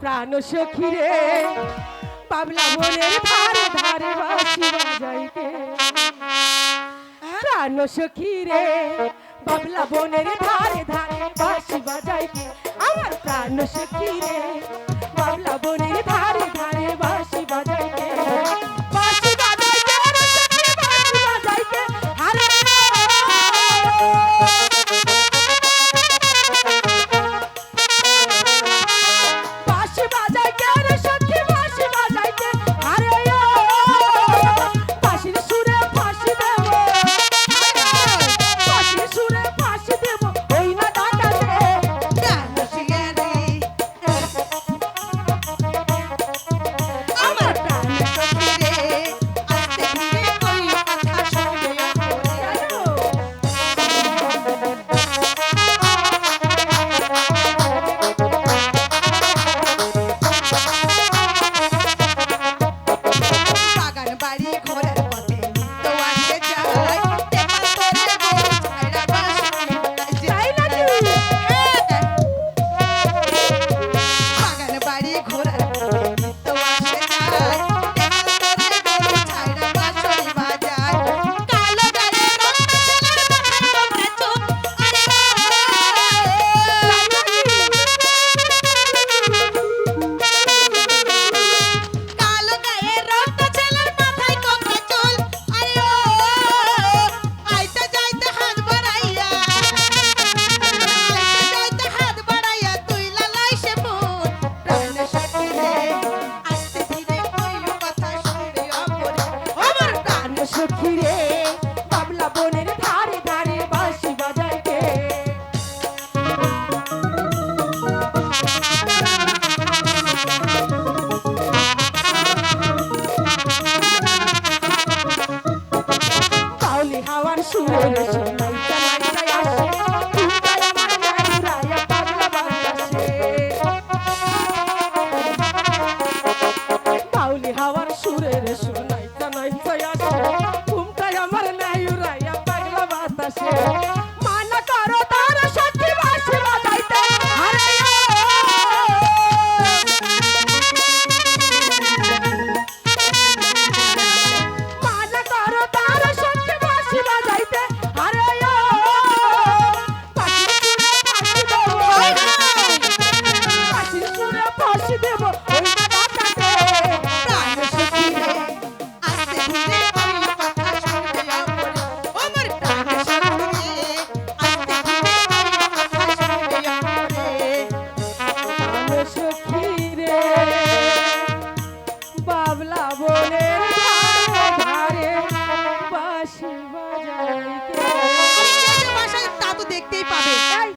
প্রাণ সখিরে, পাবলা বনের ধারে ধারে বাসি বাজাইতে। প্রাণ সখিরে, পাবলা বনের ধারে ধারে বাসি বাজাইতে। আমার প্রাণ সখী রে শুয়ে শোনাই হাওয়ার সুরে রে শোনাই জানাই আসে ঘুমটাই আমার নাই উড়াইয়া পাগলা বাতাসে